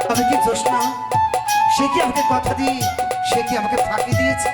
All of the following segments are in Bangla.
তবে কি জোসনা সে কি আমাকে কথা দিয়ে সে কি আমাকে ফাঁকি দিয়েছে?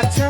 I turn